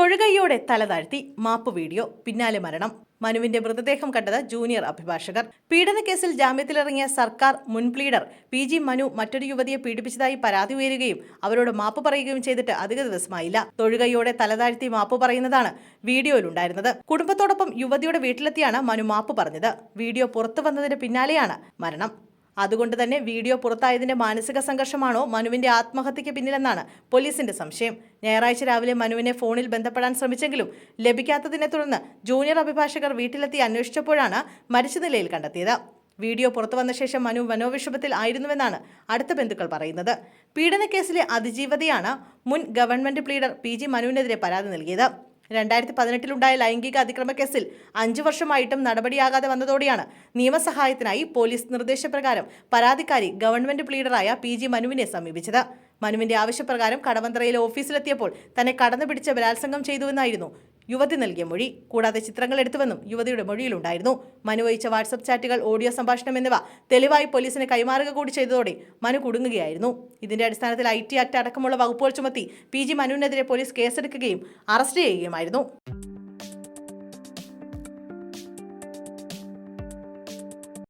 തൊഴുകൈയോടെ തലതാഴ്ത്തി മാപ്പ് video പിന്നാലെ മരണം. മനുവിന്റെ മൃതദേഹം കണ്ടത് ജൂനിയർ അഭിഭാഷകർ. പീഡനക്കേസിൽ ജാമ്യത്തിലിറങ്ങിയ സർക്കാർ മുൻ പ്ലീഡർ പി ജി മനു മറ്റൊരു യുവതിയെ പീഡിപ്പിച്ചതായി പരാതി ഉയരുകയും അവരോട് മാപ്പ് പറയുകയും ചെയ്തിട്ട് അധിക ദിവസമായില്ല. തൊഴുകയോടെ തലതാഴ്ത്തി മാപ്പ് പറയുന്നതാണ് വീഡിയോയിലുണ്ടായിരുന്നത്. കുടുംബത്തോടൊപ്പം യുവതിയുടെ വീട്ടിലെത്തിയാണ് മനു മാപ്പ് പറഞ്ഞത്. വീഡിയോ പുറത്തു വന്നതിന് പിന്നാലെയാണ് മരണം. അതുകൊണ്ട് തന്നെ വീഡിയോ പുറത്തായതിന്റെ മാനസിക സംഘർഷമാണോ മനുവിന്റെ ആത്മഹത്യയ്ക്ക് പിന്നിലെന്നാണ് പോലീസിന്റെ സംശയം. ഞായറാഴ്ച രാവിലെ മനുവിനെ ഫോണിൽ ബന്ധപ്പെടാൻ ശ്രമിച്ചെങ്കിലും ലഭിക്കാത്തതിനെ തുടർന്ന് ജൂനിയർ അഭിഭാഷകർ വീട്ടിലെത്തി അന്വേഷിച്ചപ്പോഴാണ് മരിച്ച നിലയിൽ കണ്ടെത്തിയത്. വീഡിയോ പുറത്തു വന്ന ശേഷം മനു മനോവിഷമത്തിൽ ആയിരുന്നുവെന്നാണ് അടുത്ത ബന്ധുക്കൾ പറയുന്നത്. പീഡനക്കേസിലെ അതിജീവതയാണ് മുൻ ഗവൺമെന്റ് പ്ലീഡർ പി ജി മനുവിനെതിരെ പരാതി നൽകിയത്. രണ്ടായിരത്തി പതിനെട്ടിലുണ്ടായ ലൈംഗിക അതിക്രമ കേസിൽ അഞ്ചു വർഷമായിട്ടും നടപടിയാകാതെ വന്നതോടെയാണ് നിയമസഹായത്തിനായി പോലീസ് നിർദ്ദേശപ്രകാരം പരാതിക്കാരി ഗവൺമെന്റ് പ്ലീഡറായ പി ജി മനുവിനെ സമീപിച്ചത്. മനുവിന്റെ ആവശ്യപ്രകാരം കടവന്ത്രയിലെ ഓഫീസിലെത്തിയപ്പോൾ തന്നെ കടന്നു പിടിച്ച് ബലാത്സംഗം ചെയ്തുവെന്നായിരുന്നു യുവതി നൽകിയ മൊഴി. കൂടാതെ ചിത്രങ്ങൾ എടുത്തുവെന്നും യുവതിയുടെ മൊഴിയിലുണ്ടായിരുന്നു. മനു അയച്ച വാട്സപ്പ് ചാറ്റുകൾ ഓഡിയോ സംഭാഷണം എന്നിവ തെളിവായി പോലീസിന് കൈമാറുക കൂടി ചെയ്തതോടെ മനു കുടുങ്ങുകയായിരുന്നു. ഇതിന്റെ അടിസ്ഥാനത്തിൽ ഐ ടി ആക്ട് അടക്കമുള്ള വകുപ്പുകൾ ചുമത്തി പി ജി മനുവിനെതിരെ പോലീസ് കേസെടുക്കുകയും അറസ്റ്റ് ചെയ്യുകയുമായിരുന്നു.